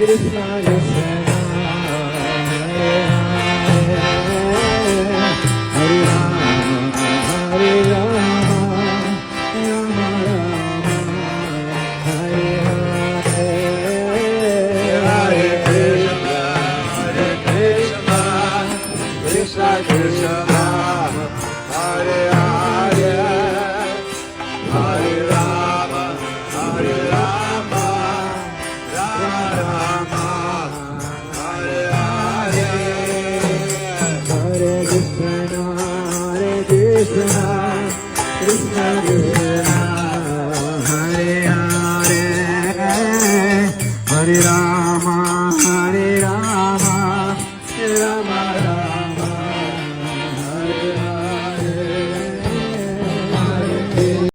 Krishna Krishna. Hare Hare Hare Ram.